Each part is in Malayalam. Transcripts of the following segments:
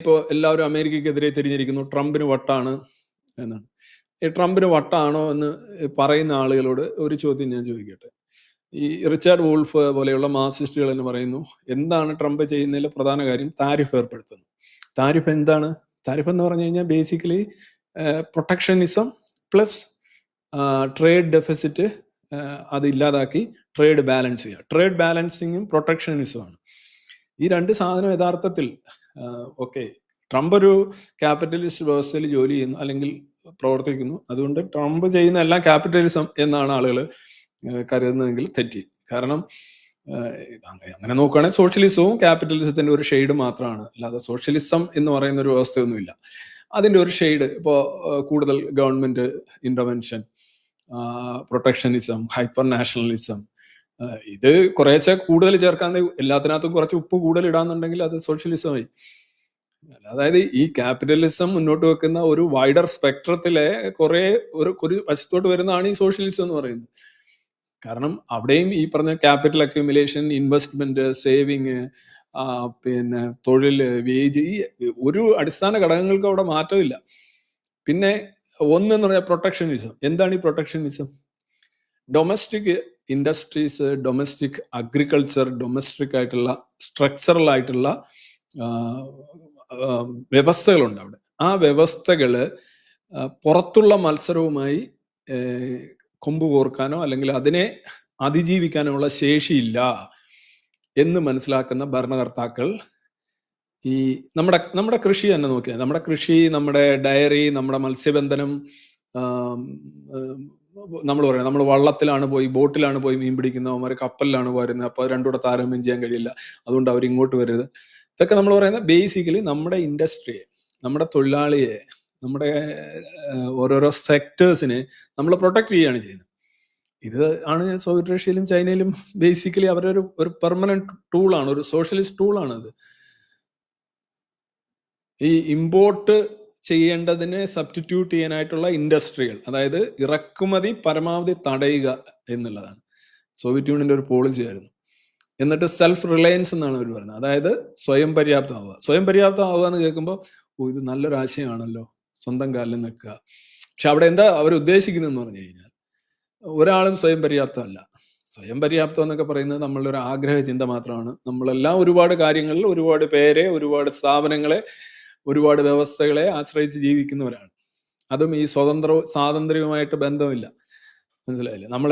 ഇപ്പോൾ എല്ലാവരും അമേരിക്കക്കെതിരെ തിരിഞ്ഞിരിക്കുന്നു. ട്രംപിന് വട്ടാണ് എന്നാണ്. ഈ ട്രംപിന് വട്ടാണോ എന്ന് പറയുന്ന ആളുകളോട് ഒരു ചോദ്യം ഞാൻ ചോദിക്കട്ടെ. ഈ റിച്ചാർഡ് വോൾഫ് പോലെയുള്ള മാർസിസ്റ്റുകൾ എന്ന് പറയുന്നു എന്താണ് ട്രംപ് ചെയ്യുന്നതിൽ പ്രധാന കാര്യം? താരിഫ് ഏർപ്പെടുത്തുന്നു. താരിഫ് എന്താണ്? താരിഫ് എന്ന് പറഞ്ഞു കഴിഞ്ഞാൽ basically protectionism plus trade deficit അത് ഇല്ലാതാക്കി ട്രേഡ് ബാലൻസ് ചെയ്യുക ട്രേഡ് ബാലൻസിങ്ങും പ്രൊട്ടക്ഷനിസമാണ് ഈ രണ്ട് സാധനം യഥാർത്ഥത്തിൽ ഓക്കെ. ട്രംപ് ഒരു ക്യാപിറ്റലിസ്റ്റ് വ്യവസ്ഥയിൽ ജോലി ചെയ്യുന്നു അല്ലെങ്കിൽ പ്രവർത്തിക്കുന്നു. അതുകൊണ്ട് ട്രംപ് ചെയ്യുന്ന എല്ലാം ക്യാപിറ്റലിസം എന്നാണ് ആളുകൾ കരുതുന്നതെങ്കിൽ തെറ്റി. കാരണം അങ്ങനെ നോക്കുകയാണെങ്കിൽ സോഷ്യലിസവും ക്യാപിറ്റലിസത്തിന്റെ ഒരു ഷെയ്ഡ് മാത്രമാണ്. അല്ലാതെ സോഷ്യലിസം എന്ന് പറയുന്ന ഒരു വ്യവസ്ഥയൊന്നുമില്ല. അതിന്റെ ഒരു ഷെയ്ഡ് ഇപ്പോൾ കൂടുതൽ government intervention protectionism hyper nationalism ഇത് കുറേശ്ശെ കൂടുതൽ ചേർക്കാണ്ട് എല്ലാത്തിനകത്തും കുറച്ച് ഉപ്പ് കൂടുതൽ ഇടാന്നുണ്ടെങ്കിൽ അത് സോഷ്യലിസമായി അതായത് ഈ ക്യാപിറ്റലിസം മുന്നോട്ട് വെക്കുന്ന ഒരു വൈഡർ സ്പെക്ട്രത്തിലെ കുറെ ഒരു ഒരു വശത്തോട്ട് വരുന്നതാണ് ഈ സോഷ്യലിസം എന്ന് പറയുന്നത്. കാരണം അവിടെയും ഈ പറഞ്ഞ ക്യാപിറ്റൽ അക്യുമുലേഷൻ ഇൻവെസ്റ്റ്മെന്റ് സേവിങ് പിന്നെ തൊഴിൽ വേജ് ഈ ഒരു അടിസ്ഥാന ഘടകങ്ങൾക്ക് അവിടെ മാറ്റമില്ല. പിന്നെ ഒന്നെന്ന് പറഞ്ഞാൽ പ്രൊട്ടക്ഷനിസം എന്താണ് ഈ protectionism domestic industries domestic agriculture domestic ആയിട്ടുള്ള സ്ട്രക്ചറൽ ആയിട്ടുള്ള വ്യവസ്ഥകളുണ്ട് അവിടെ. ആ വ്യവസ്ഥകൾ പുറത്തുള്ള മത്സരവുമായി കൊമ്പ് കോർക്കാനോ അല്ലെങ്കിൽ അതിനെ അതിജീവിക്കാനോ ഉള്ള ശേഷിയില്ല എന്ന് മനസ്സിലാക്കുന്ന ഭരണകർത്താക്കൾ ഈ നമ്മുടെ നമ്മുടെ കൃഷി തന്നെ നോക്കിയാൽ നമ്മുടെ കൃഷി നമ്മുടെ ഡയറി നമ്മുടെ മത്സ്യബന്ധനം നമ്മൾ പറയാം നമ്മൾ വള്ളത്തിലാണ് പോയി ബോട്ടിലാണ് പോയി മീൻ പിടിക്കുന്നത് അവന്മാർ കപ്പലിലാണ് വരുന്നത് അപ്പോൾ രണ്ടുകൂടെ താരതമ്യം ചെയ്യാൻ കഴിയില്ല. അതുകൊണ്ട് അവർ ഇങ്ങോട്ട് വരരുത് ഇതൊക്കെ നമ്മൾ പറയുന്നത് ബേസിക്കലി നമ്മുടെ ഇൻഡസ്ട്രിയെ നമ്മുടെ തൊഴിലാളിയെ നമ്മുടെ ഓരോരോ സെക്ടേഴ്സിനെ നമ്മൾ പ്രൊട്ടക്ട് ചെയ്യുകയാണ് ചെയ്യുന്നത്. ഇത് ആണ് സോവിയറ്റ് റഷ്യയിലും ചൈനയിലും ബേസിക്കലി അവരുടെ ഒരു ഒരു പെർമനന്റ് ടൂളാണ് ഒരു സോഷ്യലിസ്റ്റ് ടൂളാണ് അത്. ഈ ഇമ്പോർട്ട് ചെയ്യേണ്ടതിനെ സബ്സ്റ്റിറ്റ്യൂട്ട് ചെയ്യാനായിട്ടുള്ള ഇൻഡസ്ട്രികൾ അതായത് ഇറക്കുമതി പരമാവധി തടയുക എന്നുള്ളതാണ്. സോവിയറ്റ് യൂണിയന്റെ ഒരു പോളിസി ആയിരുന്നു. എന്നിട്ട് സെൽഫ് റിലയൻസ് എന്നാണ് അവർ പറയുന്നത്. അതായത് സ്വയം പര്യാപ്തമാവുക. സ്വയം പര്യാപ്തമാവുക എന്ന് കേൾക്കുമ്പോൾ ഓ ഇത് നല്ലൊരു ആശയമാണല്ലോ. സ്വന്തം കാലിൽ നിൽക്കുക. പക്ഷെ അവിടെ എന്താ അവർ ഉദ്ദേശിക്കുന്നതെന്ന് പറഞ്ഞു കഴിഞ്ഞാൽ ഒരാളും സ്വയം പര്യാപ്തമല്ല. സ്വയം പര്യാപ്തം എന്നൊക്കെ പറയുന്നത് നമ്മളുടെ ഒരു ആഗ്രഹ ചിന്ത മാത്രമാണ്. നമ്മളെല്ലാം ഒരുപാട് കാര്യങ്ങളിൽ ഒരുപാട് പേരെ ഒരുപാട് സ്ഥാപനങ്ങളെ ഒരുപാട് വ്യവസ്ഥകളെ ആശ്രയിച്ച് ജീവിക്കുന്നവരാണ്. അതും ഈ സ്വതന്ത്ര സ്വാതന്ത്ര്യവുമായിട്ട് ബന്ധമില്ല. മനസ്സിലായില്ലേ? നമ്മൾ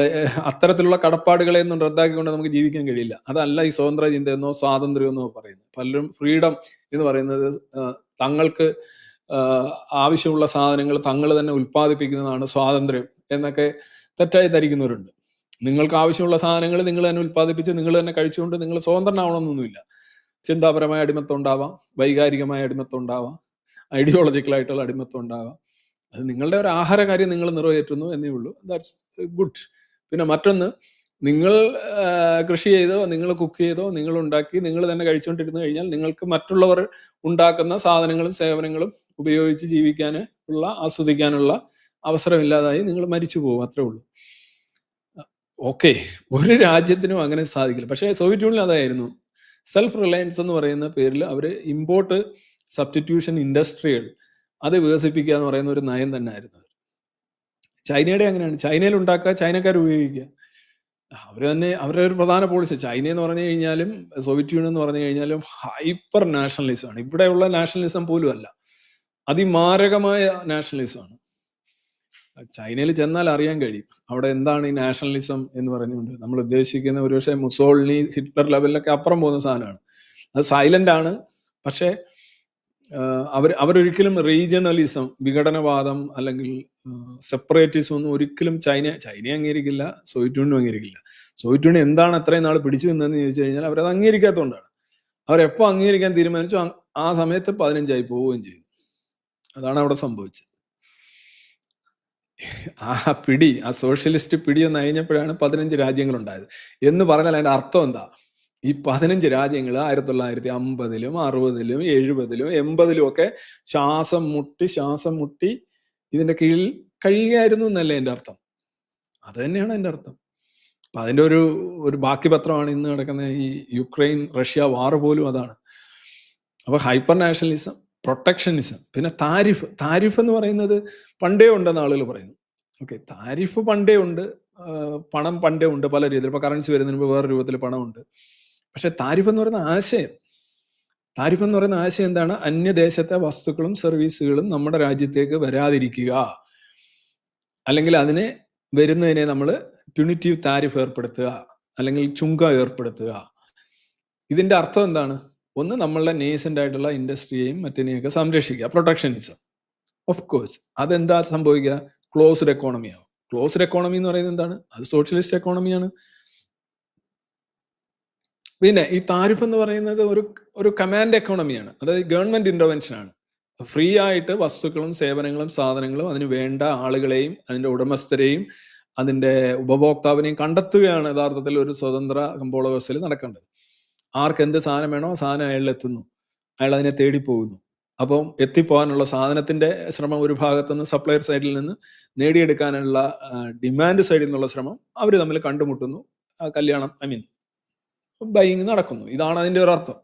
അത്തരത്തിലുള്ള കടപ്പാടുകളെ ഒന്നും റദ്ദാക്കിക്കൊണ്ട് നമുക്ക് ജീവിക്കാൻ കഴിയില്ല. അതല്ല ഈ സ്വതന്ത്ര ചിന്തയെന്നോ സ്വാതന്ത്ര്യമെന്നോ പറയുന്നത്. പലരും ഫ്രീഡം എന്ന് പറയുന്നത് തങ്ങൾക്ക് ആവശ്യമുള്ള സാധനങ്ങൾ തങ്ങൾ തന്നെ ഉൽപ്പാദിപ്പിക്കുന്നതാണ് സ്വാതന്ത്ര്യം എന്നൊക്കെ തെറ്റായി ധരിക്കുന്നവരുണ്ട്. നിങ്ങൾക്ക് ആവശ്യമുള്ള സാധനങ്ങൾ നിങ്ങൾ തന്നെ ഉൽപ്പാദിപ്പിച്ച് നിങ്ങൾ തന്നെ കഴിച്ചുകൊണ്ട് നിങ്ങൾ സ്വതന്ത്രനാവണമെന്നൊന്നുമില്ല. ചിന്താപരമായ അടിമത്തം ഉണ്ടാവാം വൈകാരികമായ അടിമത്തം ഉണ്ടാവാം ഐഡിയോളജിക്കലായിട്ടുള്ള അടിമത്തം ഉണ്ടാവാം. അത് നിങ്ങളുടെ ഒരു ആഹാര കാര്യം നിങ്ങൾ നിറവേറ്റുന്നു എന്നേ ഉള്ളൂ. ദാറ്റ്സ് ഗുഡ് പിന്നെ മറ്റൊന്ന് നിങ്ങൾ കൃഷി ചെയ്തോ നിങ്ങൾ കുക്ക് ചെയ്തോ നിങ്ങൾ ഉണ്ടാക്കി നിങ്ങൾ തന്നെ കഴിച്ചുകൊണ്ടിരുന്നു കഴിഞ്ഞാൽ നിങ്ങൾക്ക് മറ്റുള്ളവർ ഉണ്ടാക്കുന്ന സാധനങ്ങളും സേവനങ്ങളും ഉപയോഗിച്ച് ജീവിക്കാൻ ഉള്ള ആസ്വദിക്കാനുള്ള അവസരമില്ലാതായി നിങ്ങൾ മരിച്ചു പോകും. അത്രേ ഉള്ളൂ. ഓക്കെ ഒരു രാജ്യത്തിനും അങ്ങനെ സാധിക്കില്ല. പക്ഷേ സോവിയറ്റ് യൂണിയൻ അതായിരുന്നു. സെൽഫ് റിലയൻസ് എന്ന് പറയുന്ന പേരിൽ അവർ ഇമ്പോർട്ട് സബ്സ്റ്റിറ്റ്യൂഷൻ ഇൻഡസ്ട്രികൾ അത് വികസിപ്പിക്കുക എന്ന് പറയുന്ന ഒരു നയം തന്നെ ആയിരുന്നു ചൈനയുടെ അങ്ങനെയാണ്. ചൈനയിൽ ഉണ്ടാക്കുക ചൈനക്കാർ ഉപയോഗിക്കുക. അവർ തന്നെ അവരുടെ ഒരു പ്രധാന പോളിസി ചൈന എന്ന് പറഞ്ഞു കഴിഞ്ഞാലും സോവിയറ്റ് യൂണിയൻ എന്ന് പറഞ്ഞു കഴിഞ്ഞാലും ഹൈപ്പർ നാഷണലിസമാണ് ഇവിടെയുള്ള നാഷണലിസം പോലും അല്ല. അതിമാരകമായ നാഷണലിസം ആണ്. ചൈനയിൽ ചെന്നാൽ അറിയാൻ കഴിയും. അവിടെ എന്താണ് ഈ നാഷണലിസം എന്ന് പറഞ്ഞുകൊണ്ട്. നമ്മൾ ഉദ്ദേശിക്കുന്ന ഒരുപക്ഷെ മുസോളിനി ഹിറ്റ്ലർ ലെവലിലൊക്കെ അപ്പുറം പോകുന്ന സാധനമാണ്. അത് സൈലന്റ് ആണ്. പക്ഷേ അവർ അവരൊരിക്കലും റീജിയണലിസം വിഘടനവാദം അല്ലെങ്കിൽ സെപ്പറേറ്റിസം ഒന്നും ഒരിക്കലും ചൈന ചൈനയെ അംഗീകരിക്കില്ല സോവിയറ്റ് യൂണിയൻ അംഗീകരിക്കില്ല. സോവിയറ്റ് യൂണിയൻ എന്താണ് അത്രയും നാൾ പിടിച്ചു നിന്നതെന്ന് ചോദിച്ചു കഴിഞ്ഞാൽ അവരത് അംഗീകരിക്കാത്തതുകൊണ്ടാണ്. അവരെപ്പോൾ അംഗീകരിക്കാൻ തീരുമാനിച്ചു ആ സമയത്ത് പതിനഞ്ചായി പോവുകയും ചെയ്തു. അതാണ് അവിടെ സംഭവിച്ചത്. ആ പിടി ആ സോഷ്യലിസ്റ്റ് പിടി ഒന്ന് അയഞ്ഞപ്പോഴാണ് പതിനഞ്ച് രാജ്യങ്ങൾ ഉണ്ടായത് എന്ന് പറഞ്ഞാൽ അതിന്റെ അർത്ഥം എന്താ? ഈ പതിനഞ്ച് രാജ്യങ്ങൾ ആയിരത്തി തൊള്ളായിരത്തി അമ്പതിലും അറുപതിലും എഴുപതിലും എൺപതിലും ഒക്കെ ശ്വാസം മുട്ടി ശ്വാസം മുട്ടി ഇതിന്റെ കീഴിൽ കഴിയുകയായിരുന്നു എന്നല്ലേ എന്റെ അർത്ഥം? അത് തന്നെയാണ് എന്റെ അർത്ഥം. അപ്പൊ അതിന്റെ ഒരു ഒരു ബാക്കി പത്രമാണ് ഇന്ന് നടക്കുന്ന ഈ യുക്രൈൻ റഷ്യ വാർ പോലും അതാണ്. അപ്പൊ ഹൈപ്പർ നാഷണലിസം പ്രൊട്ടക്ഷനിസം പിന്നെ താരിഫ് താരിഫ് എന്ന് പറയുന്നത് പണ്ടേ ഉണ്ടെന്ന് ആളുകൾ പറയുന്നു. ഓക്കെ താരിഫ് പണ്ടേ ഉണ്ട് പണം പണ്ടേ ഉണ്ട് പല രീതിയിൽ. ഇപ്പൊ കറൻസി വരുന്നതിന് മുമ്പ് വേറെ രൂപത്തിൽ പണമുണ്ട് പക്ഷെ താരിഫ് എന്ന് പറയുന്ന ആശയം താരിഫ് എന്ന് പറയുന്ന ആശയം എന്താണ്? അന്യദേശത്തെ വസ്തുക്കളും സർവീസുകളും നമ്മുടെ രാജ്യത്തേക്ക് വരാതിരിക്കുക. അല്ലെങ്കിൽ അതിനെ വരുന്നതിനെ നമ്മൾ പ്യൂണിറ്റീവ് താരിഫ് ഏർപ്പെടുത്തുക. അല്ലെങ്കിൽ ചുങ്ക ഏർപ്പെടുത്തുക. ഇതിന്റെ അർത്ഥം എന്താണ്? ഒന്ന് നമ്മളുടെ നേസന്റ് ആയിട്ടുള്ള ഇൻഡസ്ട്രിയെയും മറ്റിനെയൊക്കെ സംരക്ഷിക്കുക. പ്രൊട്ടക്ഷനിസം ഓഫ് കോഴ്സ് അതെന്താ സംഭവിക്കുക? ക്ലോസ്ഡ് എക്കോണമി ആവും. ക്ലോസ്ഡ് എക്കോണമി എന്ന് പറയുന്നത് എന്താണ്? അത് സോഷ്യലിസ്റ്റ് എക്കോണമിയാണ് പിന്നെ ഈ താരിഫ് എന്ന് പറയുന്നത് ഒരു ഒരു കമാൻഡ് എക്കോണമിയാണ് അതായത് ഗവൺമെന്റ് ഇന്റർവെൻഷൻ ആണ്. ഫ്രീ ആയിട്ട് വസ്തുക്കളും സേവനങ്ങളും സാധനങ്ങളും അതിന് വേണ്ട ആളുകളെയും അതിന്റെ ഉടമസ്ഥരെയും അതിന്റെ ഉപഭോക്താവിനെയും കണ്ടെത്തുകയാണ് യഥാർത്ഥത്തിൽ ഒരു സ്വതന്ത്ര കമ്പോള വ്യവസ്ഥയിൽ നടക്കേണ്ടത്. ആർക്ക് എന്ത് സാധനം വേണോ സാധനം അയാളിൽ എത്തുന്നു അയാൾ അതിനെ തേടി പോകുന്നു അപ്പം എത്തിപ്പോകാനുള്ള സാധനത്തിന്റെ ശ്രമം ഒരു ഭാഗത്തു നിന്ന് സപ്ലയർ സൈഡിൽ നിന്ന് നേടിയെടുക്കാനുള്ള ഡിമാൻഡ് സൈഡിൽ നിന്നുള്ള ശ്രമം അവർ തമ്മിൽ കണ്ടുമുട്ടുന്നു. ആ കല്യാണം ഐ മീൻ ബൈങ് നടക്കുന്നു. ഇതാണ് അതിന്റെ ഒരു അർത്ഥം.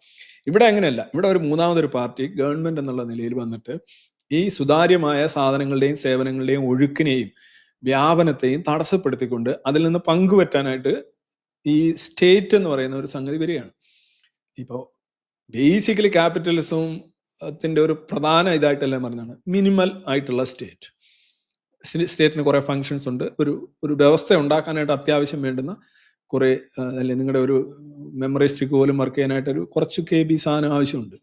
ഇവിടെ അങ്ങനെയല്ല. ഇവിടെ ഒരു മൂന്നാമതൊരു പാർട്ടി ഗവൺമെന്റ് എന്നുള്ള നിലയിൽ വന്നിട്ട് ഈ സുതാര്യമായ സാധനങ്ങളുടെയും സേവനങ്ങളുടെയും ഒഴുക്കിനെയും വ്യാപനത്തെയും തടസ്സപ്പെടുത്തിക്കൊണ്ട് അതിൽ നിന്ന് പങ്കുപറ്റാനായിട്ട് ഈ സ്റ്റേറ്റ് എന്ന് പറയുന്ന ഒരു സംഗതി വരികയാണ്. ഇപ്പോൾ ബേസിക്കലി ക്യാപിറ്റലിസവും ഒരു പ്രധാന ഇതായിട്ടെല്ലാം പറഞ്ഞാണ് മിനിമൽ ആയിട്ടുള്ള സ്റ്റേറ്റ് സ്റ്റേറ്റിന് കുറേ ഫങ്ഷൻസ് ഉണ്ട്. ഒരു ഒരു വ്യവസ്ഥ ഉണ്ടാക്കാനായിട്ട് അത്യാവശ്യം വേണ്ടുന്ന കുറേ അല്ലെ നിങ്ങളുടെ ഒരു മെമ്മറി സ്റ്റിക്ക് പോലും വർക്ക് ചെയ്യാനായിട്ട് ഒരു കുറച്ച് കെ ബി സാധനം ആവശ്യമുണ്ട്.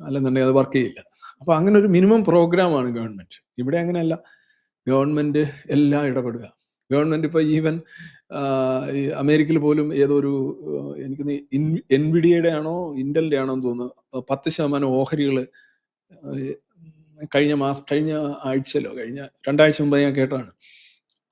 അല്ലെന്നുണ്ടെങ്കിൽ അത് വർക്ക് ചെയ്യില്ല. അപ്പോൾ അങ്ങനെ ഒരു മിനിമം പ്രോഗ്രാമാണ് ഗവൺമെന്റ് ഇവിടെ അങ്ങനെയല്ല. ഗവൺമെന്റ് എല്ലാം ഇടപെടുക. ഗവൺമെന്റ് ഇപ്പോൾ ഈവൻ അമേരിക്കയിൽ പോലും ഏതോ ഒരു ആ, എനിക്ക് എൻവിഡിയയുടെ ആണോ ഇന്റലിന്റെ ആണോ എന്ന് തോന്നുന്നു പത്ത് ശതമാനം ഓഹരികൾ കഴിഞ്ഞ മാസം കഴിഞ്ഞ ആഴ്ചയിലോ കഴിഞ്ഞ രണ്ടാഴ്ച മുമ്പ് ഞാൻ കേട്ടതാണ്.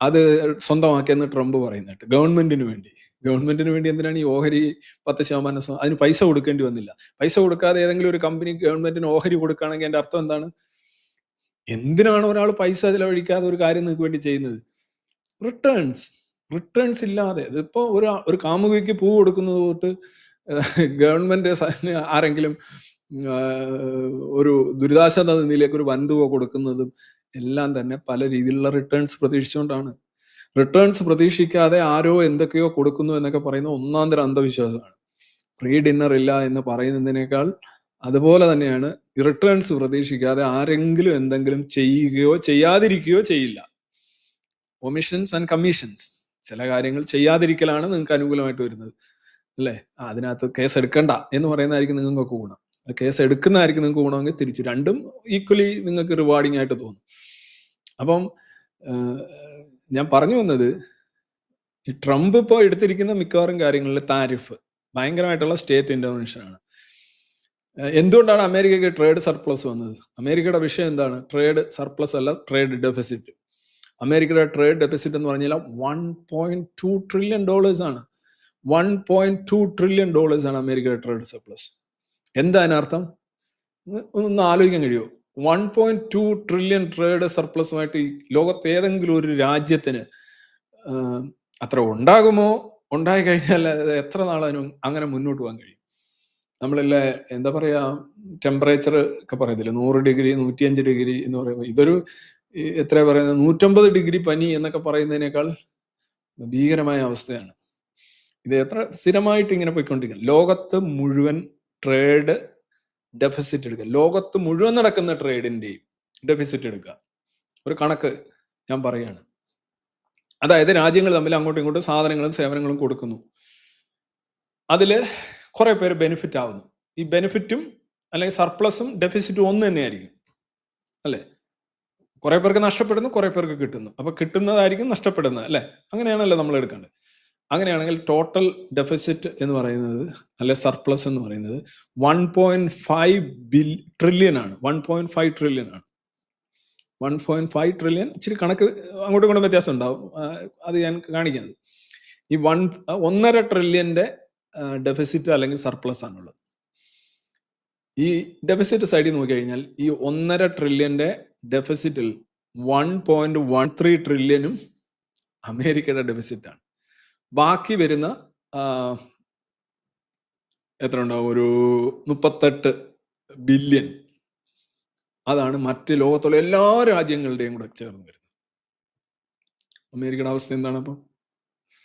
അത് സ്വന്തമാക്കിയെന്ന് ട്രംപ് പറയുന്നുണ്ട്. ഗവൺമെന്റിന് വേണ്ടി. ഗവൺമെന്റിന് വേണ്ടി എന്തിനാണ് ഈ ഓഹരി പത്ത് ശതമാനം അതിന് പൈസ കൊടുക്കേണ്ടി വന്നില്ല. പൈസ കൊടുക്കാതെ ഏതെങ്കിലും ഒരു കമ്പനി ഗവൺമെന്റിന് ഓഹരി കൊടുക്കുകയാണെങ്കിൽ എന്റെ അർത്ഥം എന്താണ്? എന്തിനാണ് ഒരാൾ പൈസ ചിലവഴിക്കാതെ ഒരു കാര്യം നിങ്ങൾക്ക് വേണ്ടി ചെയ്യുന്നത്? റിട്ടേൺസ് റിട്ടേൺസ് ഇല്ലാതെ ഇതിപ്പോ ഒരു ഒരു കാമുകിക്ക് പൂ കൊടുക്കുന്നത് തൊട്ട് ഗവൺമെന്റ് ആരെങ്കിലും ഒരു ദുരിതാശ്വാസ നിധിയിലേക്ക് ഒരു വൻതുക കൊടുക്കുന്നതും എല്ലാം തന്നെ പല രീതിയിലുള്ള റിട്ടേൺസ് പ്രതീക്ഷിച്ചുകൊണ്ടാണ്. റിട്ടേൺസ് പ്രതീക്ഷിക്കാതെ ആരോ എന്തൊക്കെയോ കൊടുക്കുന്നു എന്നൊക്കെ പറയുന്ന ഒന്നാം തരം അന്ധവിശ്വാസമാണ്. ഫ്രീ ഡിന്നർ ഇല്ല എന്ന് പറയുന്നതിനേക്കാൾ അതുപോലെ തന്നെയാണ് റിട്ടേൺസ് പ്രതീക്ഷിക്കാതെ ആരെങ്കിലും എന്തെങ്കിലും ചെയ്യുകയോ ചെയ്യാതിരിക്കുകയോ ചെയ്യില്ല. ഒമിഷൻസ് ആൻഡ് കമ്മീഷൻസ് ചില കാര്യങ്ങൾ ചെയ്യാതിരിക്കലാണ് നിങ്ങൾക്ക് അനുകൂലമായിട്ട് വരുന്നത്. അല്ലേ? അതിനകത്ത് കേസ് എടുക്കണ്ട എന്ന് പറയുന്നതായിരിക്കും നിങ്ങൾക്ക് ഗുണം. കേസ് എടുക്കുന്നതായിരിക്കും നിങ്ങൾക്ക് ഗുണമെങ്കിൽ തിരിച്ച് രണ്ടും ഈക്വലി നിങ്ങൾക്ക് റിവാർഡിംഗ് ആയിട്ട് തോന്നും. അപ്പം ഞാൻ പറഞ്ഞു വന്നത് ഈ ട്രംപ് ഇപ്പോൾ എടുത്തിരിക്കുന്ന മിക്കവാറും കാര്യങ്ങളിൽ താരിഫ് ഭയങ്കരമായിട്ടുള്ള സ്റ്റേറ്റ് ഇന്റർവെൻഷൻ ആണ്. എന്തുകൊണ്ടാണ് അമേരിക്കയ്ക്ക് ട്രേഡ് സർപ്ലസ് വന്നത്? അമേരിക്കയുടെ വിഷയം എന്താണ്? ട്രേഡ് സർപ്ലസ് അല്ല ട്രേഡ് ഡെഫിസിറ്റ് അമേരിക്കയുടെ ട്രേഡ് ഡെപ്പിസിറ്റ് എന്ന് പറഞ്ഞാൽ one point two trillion dollars ആണ്. One point two trillion dollars ആണ് അമേരിക്കയുടെ ട്രേഡ് സർപ്ലസ്. എന്താ അതിനർത്ഥം? ഒന്ന് ആലോചിക്കാൻ കഴിയുമോ one point two trillion trade സർപ്ലസുമായിട്ട് ഈ ലോകത്ത് ഏതെങ്കിലും ഒരു രാജ്യത്തിന് അത്ര ഉണ്ടാകുമോ? ഉണ്ടായി കഴിഞ്ഞാൽ എത്ര നാളും അങ്ങനെ മുന്നോട്ട് പോകാൻ കഴിയും. നമ്മളല്ലേ എന്താ പറയാ ടെമ്പറേച്ചർ ഒക്കെ പറയത്തില്ല? നൂറ് ഡിഗ്രി നൂറ്റിയഞ്ച് ഡിഗ്രി എന്ന് പറയുമ്പോൾ ഇതൊരു എത്ര പറയുന്നത്? നൂറ്റമ്പത് ഡിഗ്രി പനി എന്നൊക്കെ പറയുന്നതിനേക്കാൾ ഭീകരമായ അവസ്ഥയാണ്. ഇത് എത്ര സ്ഥിരമായിട്ട് ഇങ്ങനെ പോയിക്കൊണ്ടിരിക്കുന്നു. ലോകത്ത് മുഴുവൻ ട്രേഡ് ഡെഫിസിറ്റ് എടുക്കുക. ലോകത്ത് മുഴുവൻ നടക്കുന്ന ട്രേഡിന്റെയും ഡെഫിസിറ്റ് എടുക്കുക. ഒരു കണക്ക് ഞാൻ പറയാണ്. അതായത് രാജ്യങ്ങൾ തമ്മിൽ അങ്ങോട്ടും ഇങ്ങോട്ടും സാധനങ്ങളും സേവനങ്ങളും കൊടുക്കുന്നു. അതിൽ കുറെ പേര് ബെനിഫിറ്റ് ആവുന്നു. ഈ ബെനിഫിറ്റും അല്ലെങ്കിൽ സർപ്ലസും ഡെഫിസിറ്റും ഒന്ന് തന്നെയായിരിക്കും. അല്ലെ? കുറെ പേർക്ക് നഷ്ടപ്പെടുന്നു കുറെ പേർക്ക് കിട്ടുന്നു. അപ്പൊ കിട്ടുന്നതായിരിക്കും നഷ്ടപ്പെടുന്നത് അല്ലെ? അങ്ങനെയാണല്ലോ നമ്മൾ എടുക്കേണ്ടത്. അങ്ങനെയാണെങ്കിൽ ടോട്ടൽ ഡെഫിസിറ്റ് എന്ന് പറയുന്നത് അല്ലെ സർപ്ലസ് എന്ന് പറയുന്നത് one point five bill trillion ആണ്. വൺ പോയിന്റ് ഫൈവ് ട്രില്യൺ ആണ്. വൺ പോയിന്റ് ഫൈവ് ട്രില്യൺ ഇച്ചിരി കണക്ക് അങ്ങോട്ടും ഇങ്ങോട്ടും വ്യത്യാസം ഉണ്ടാവും. അത് ഞാൻ കാണിക്കുന്നത്. ഈ വൺ ഒന്നര ട്രില്യന്റെ ഡെഫിസിറ്റ് അല്ലെങ്കിൽ സർപ്ലസ് ആണുള്ളത്. ഈ ഡെഫിസിറ്റ് സൈഡിൽ നോക്കി കഴിഞ്ഞാൽ ഈ ഒന്നര ട്രില്യന്റെ ഡെഫിസിറ്റിൽ വൺ പോയിന്റ് വൺ ത്രീ ട്രില്യനും അമേരിക്കയുടെ ഡെഫിസിറ്റാണ് ബാക്കി വരുന്ന എത്ര ഉണ്ടാവും ഒരു മുപ്പത്തെട്ട് ബില്യൺ അതാണ് മറ്റ് ലോകത്തുള്ള എല്ലാ രാജ്യങ്ങളുടെയും കൂടെ ചേർന്ന് വരുന്നത്. അമേരിക്കയുടെ അവസ്ഥ എന്താണ് അപ്പം?